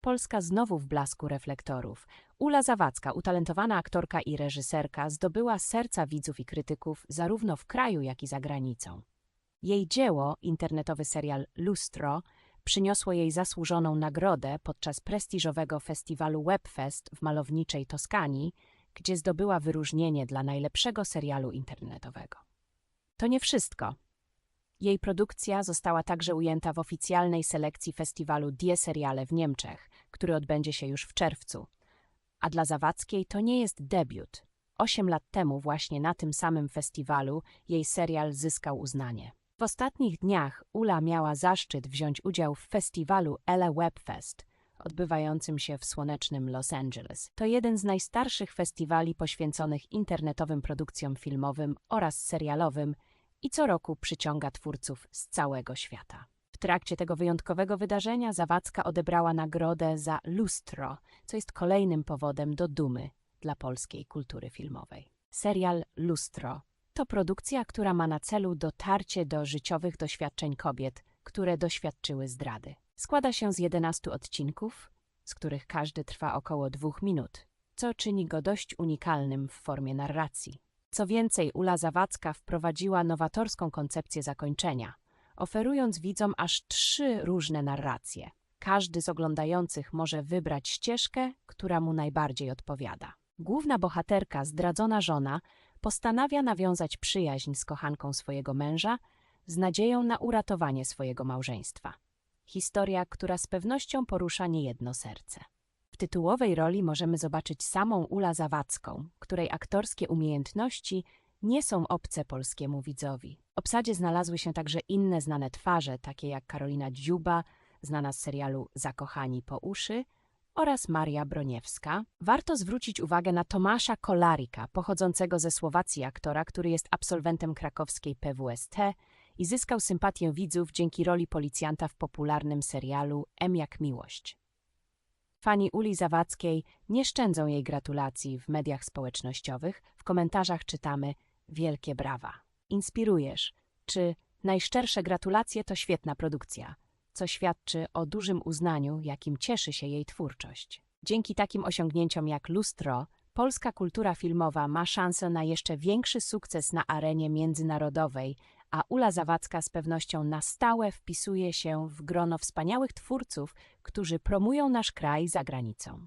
Polska znowu w blasku reflektorów. Ula Zawadzka, utalentowana aktorka i reżyserka, zdobyła serca widzów i krytyków zarówno w kraju, jak i za granicą. Jej dzieło, internetowy serial Lustro, przyniosło jej zasłużoną nagrodę podczas prestiżowego festiwalu Webfest w malowniczej Toskanii, gdzie zdobyła wyróżnienie dla najlepszego serialu internetowego. To nie wszystko. Jej produkcja została także ujęta w oficjalnej selekcji festiwalu Die Seriale w Niemczech, który odbędzie się już w czerwcu. A dla Zawadzkiej to nie jest debiut. Osiem lat temu właśnie na tym samym festiwalu jej serial zyskał uznanie. W ostatnich dniach Ula miała zaszczyt wziąć udział w festiwalu Ella Webfest, odbywającym się w słonecznym Los Angeles. To jeden z najstarszych festiwali poświęconych internetowym produkcjom filmowym oraz serialowym i co roku przyciąga twórców z całego świata. W trakcie tego wyjątkowego wydarzenia Zawadzka odebrała nagrodę za Lustro, co jest kolejnym powodem do dumy dla polskiej kultury filmowej. Serial Lustro to produkcja, która ma na celu dotarcie do życiowych doświadczeń kobiet, które doświadczyły zdrady. Składa się z 11 odcinków, z których każdy trwa około dwóch minut, co czyni go dość unikalnym w formie narracji. Co więcej, Ula Zawadzka wprowadziła nowatorską koncepcję zakończenia, oferując widzom aż trzy różne narracje. Każdy z oglądających może wybrać ścieżkę, która mu najbardziej odpowiada. Główna bohaterka, zdradzona żona, postanawia nawiązać przyjaźń z kochanką swojego męża z nadzieją na uratowanie swojego małżeństwa. Historia, która z pewnością porusza niejedno serce. Tytułowej roli możemy zobaczyć samą Ula Zawadzką, której aktorskie umiejętności nie są obce polskiemu widzowi. W obsadzie znalazły się także inne znane twarze, takie jak Karolina Dziuba, znana z serialu Zakochani po uszy, oraz Maria Broniewska. Warto zwrócić uwagę na Tomasza Kolarika, pochodzącego ze Słowacji aktora, który jest absolwentem krakowskiej PWST i zyskał sympatię widzów dzięki roli policjanta w popularnym serialu M jak miłość. Fani Uli Zawadzkiej nie szczędzą jej gratulacji w mediach społecznościowych. W komentarzach czytamy wielkie brawa. Inspirujesz, czy najszczersze gratulacje to świetna produkcja, co świadczy o dużym uznaniu, jakim cieszy się jej twórczość. Dzięki takim osiągnięciom jak lustro, polska kultura filmowa ma szansę na jeszcze większy sukces na arenie międzynarodowej, a Ula Zawadzka z pewnością na stałe wpisuje się w grono wspaniałych twórców, którzy promują nasz kraj za granicą.